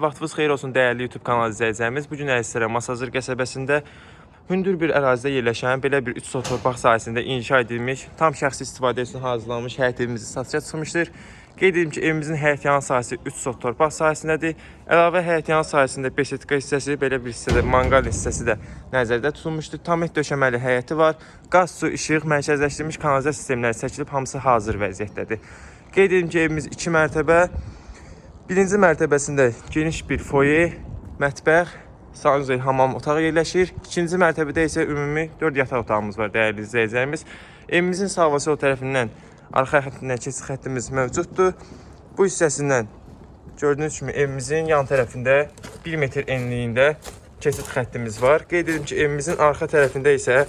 Vaxtınız xeyir olsun dəyərli YouTube kanalı izləyicilərimiz. Bu gün Əysərə Masazır qəsəbəsində hündür bir ərazidə yerləşən belə bir 3 sot torpaq sahəsində inşa edilmiş, tam şəxsi istifadə üçün hazırlanmış həyət evimizi satışa çıxmışdır. Qeyd edim ki, evimizin həyətyanı sahəsi 3 sot torpaq sahəsindədir. Əlavə həyətyanı sahəsində besetka hissəsi, belə bir hissədə manqal hissəsi də nəzərdə tutulmuşdur. Tam et döşəməli həyəti var. Qaz, su, işıq, mərkəzləşdirilmiş kanalizasiya sistemləri çəkilib hamısı hazır vəziyyətdədir. Qeyd edim ki, evimiz 2 mərtəbə, Birinci mərtəbəsində geniş bir foye, mətbəx, sanuzel, hamam otağı yerləşir. İkinci mərtəbədə isə ümumi 4 yataq otağımız var dəyərli izləyicilərimiz. Evimizin sağ və sol tərəfindən arxa xəttindən keçid xəttimiz mövcuddur. Bu hissəsindən gördüyünüz kimi evimizin yan tərəfində 1 metr enliyində keçid xəttimiz var. Qeyd edim ki, evimizin arxa tərəfində isə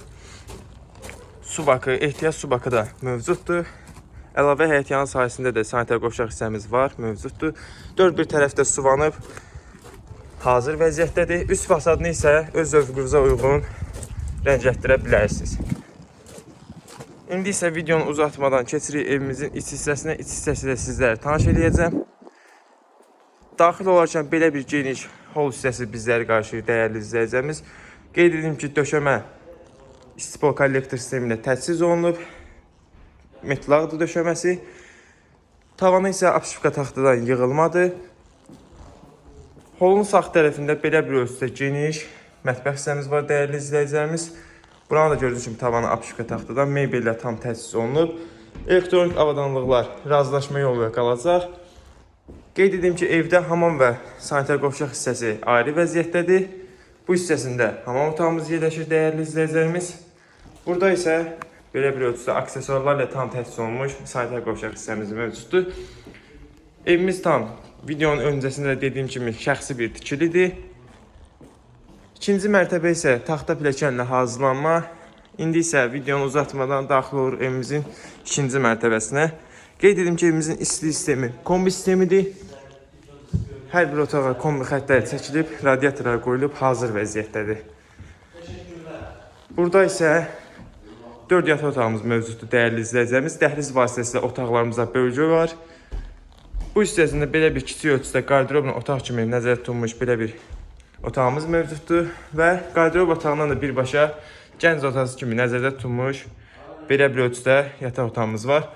su bakı, ehtiyac su bakı da mövcuddur. Əlavə həyətyanı sahəsində də sanitar qovşaq hissəmiz var, mövcuddur. Dörd bir tərəfdə suvanıb hazır vəziyyətdədir. Üst fasadını isə öz zövqünüzə uyğun rəngətdirə bilərsiniz. İndi isə videonu uzatmadan keçirik evimizin iç hissəsinə. İç hissəsi ilə sizlərə tanış eləyəcəm. Daxil olarkən belə bir geniş hol hissəsi bizləri qarşılayır dəyərli izləyicilərimiz. Qeyd edim ki, döşəmə istipol kollektor sistemi ilə təchiz olunub metlaqdır döşəməsi. Tavanı isə apşifka taxtadan yığılmadı. Holun sağ tərəfində belə bir ölçüdə geniş mətbəx hissəmiz var dəyərli izləyicilərimiz. Buranı da gördüyünüz kimi tavanı apşifka taxtadan mebellə tam təchiz olunub. Elektronik avadanlıqlar razılaşma yolu ilə qalacaq. Qeyd edim ki, evdə hamam və sanitar qovşaq hissəsi ayrı vəziyyətdədir. Bu hissəsində hamam otağımız yerləşir dəyərli izləyicilərimiz. Burada isə bir ölçüdə aksesuarlarla tam təchiz olunmuş sanitar qovşaq hissəmiz mövcuddur. Evimiz tam videonun öncəsində də dediyim kimi şəxsi bir tikilidir. İkinci mərtəbə isə taxta pilləkənlə hazırlanma. İndi isə videonu uzatmadan daxil olur evimizin ikinci mərtəbəsinə. Qeyd edim ki, evimizin istilik sistemi kombi sistemidir. Hər bir otağa kombi xəttləri çəkilib, radiatorlar qoyulub hazır vəziyyətdədir. Burada isə 4 yataq otağımız mövcuddur dəyərli izləyicilərimiz. Dəhliz vasitəsilə otaqlarımıza bölgü var. Bu hissəsində belə bir kiçik ölçüdə qarderobla otaq kimi nəzərdə tutulmuş belə bir otağımız mövcuddur və qarderob otağından da birbaşa gənc otası kimi nəzərdə tutulmuş belə bir ölçüdə yataq otağımız var.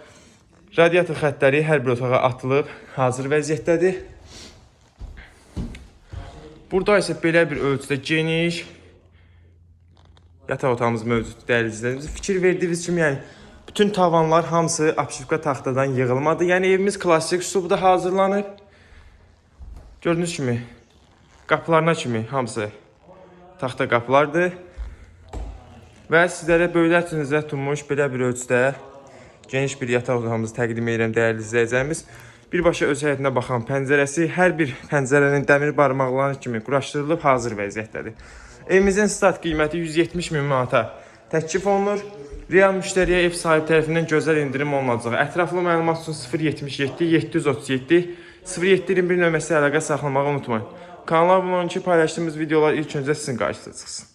Radiator xəttləri hər bir otağa atılıb hazır vəziyyətdədir. Burada isə belə bir ölçüdə geniş yataq otağımız mövcuddur dəyərli izləyicilərimiz. Fikir verdiyiniz kimi, yəni bütün tavanlar hamısı apşifka taxtadan yığılmadı. Yəni evimiz klassik üslubda hazırlanıb. Gördüyünüz kimi qapılarına kimi hamısı taxta qapılardır. Və sizlərə böyüklər üçün nəzərdə tutulmuş belə bir ölçüdə geniş bir yataq otağımızı təqdim edirəm dəyərli izləyicilərimiz. Birbaşa öz həyətinə baxan pəncərəsi hər bir pəncərənin dəmir barmaqları kimi quraşdırılıb hazır vəziyyətdədir. Evimizin start qiyməti 170 min manata təklif olunur. Real müştəriyə ev sahibi tərəfindən gözəl endirim olunacaq. Ətraflı məlumat üçün 077 737 0721 nömrəsi əlaqə saxlamağı unutmayın. Kanala abunə olun ki, paylaşdığımız videolar ilk öncə sizin qarşınıza çıxsın.